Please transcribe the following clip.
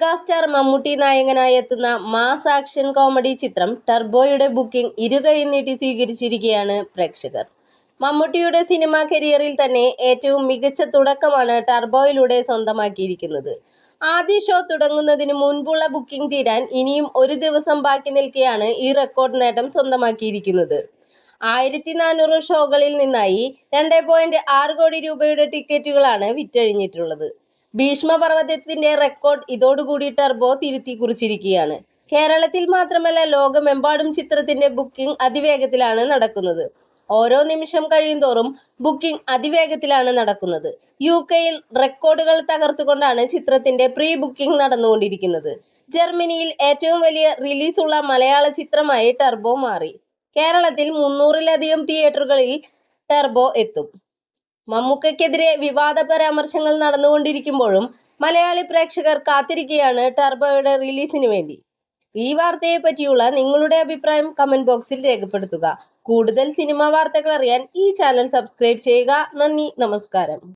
Megastar Mammootty നായകനായി എത്തുന്ന mass action comedy ചിത്രം ടർബോയുടെ ബുക്കിംഗ് ഇരുകൈ നീട്ടി സ്വീകരിച്ചിരിക്കുകയാണ് പ്രേക്ഷകർ. മമ്മൂട്ടിയുടെ സിനിമാ കരിയറിൽ തന്നെ ഏറ്റവും മികച്ച തുടക്കമാണ് ടർബോയിലൂടെ സ്വന്തമാക്കിയിരിക്കുന്നത്. ആദ്യ ഷോ തുടങ്ങുന്നതിന് മുൻപുള്ള ബുക്കിംഗ് തീരാൻ ഇനിയും ഒരു ദിവസം ബാക്കി നിൽക്കെയാണ് ഈ റെക്കോർഡ് നേട്ടം സ്വന്തമാക്കിയിരിക്കുന്നത്. ആയിരത്തി നാനൂറ് ഷോകളിൽ നിന്നായി രണ്ട് പോയിന്റ് ആറ് കോടി രൂപയുടെ ടിക്കറ്റുകളാണ് വിറ്റഴിഞ്ഞിട്ടുള്ളത്. ഭീഷ്മപർവതത്തിന്റെ റെക്കോർഡ് ഇതോടുകൂടി ടർബോ തിരുത്തി കുറിച്ചിരിക്കുകയാണ്. കേരളത്തിൽ മാത്രമല്ല ലോകമെമ്പാടും ചിത്രത്തിന്റെ ബുക്കിംഗ് അതിവേഗത്തിലാണ് നടക്കുന്നത്. ഓരോ നിമിഷം കഴിയുന്തോറും ബുക്കിംഗ് അതിവേഗത്തിലാണ് നടക്കുന്നത്. യു കെയിൽ റെക്കോർഡുകൾ തകർത്തുകൊണ്ടാണ് ചിത്രത്തിന്റെ പ്രീ ബുക്കിംഗ് നടന്നുകൊണ്ടിരിക്കുന്നത്. ജർമ്മനിയിൽ ഏറ്റവും വലിയ റിലീസുള്ള മലയാള ചിത്രമായി ടർബോ മാറി. കേരളത്തിൽ മുന്നൂറിലധികം തിയേറ്ററുകളിൽ ടർബോ എത്തും. മമ്മൂക്കയ്ക്കെതിരെ വിവാദ പരാമർശങ്ങൾ നടന്നുകൊണ്ടിരിക്കുമ്പോഴും മലയാളി പ്രേക്ഷകർ കാത്തിരിക്കുകയാണ് ടർബോയുടെ റിലീസിന് വേണ്ടി. ഈ വാർത്തയെ പറ്റിയുള്ള നിങ്ങളുടെ അഭിപ്രായം കമന്റ് ബോക്സിൽ രേഖപ്പെടുത്തുക. കൂടുതൽ സിനിമാ വാർത്തകൾ അറിയാൻ ഈ ചാനൽ സബ്സ്ക്രൈബ് ചെയ്യുക. നന്ദി. നമസ്കാരം.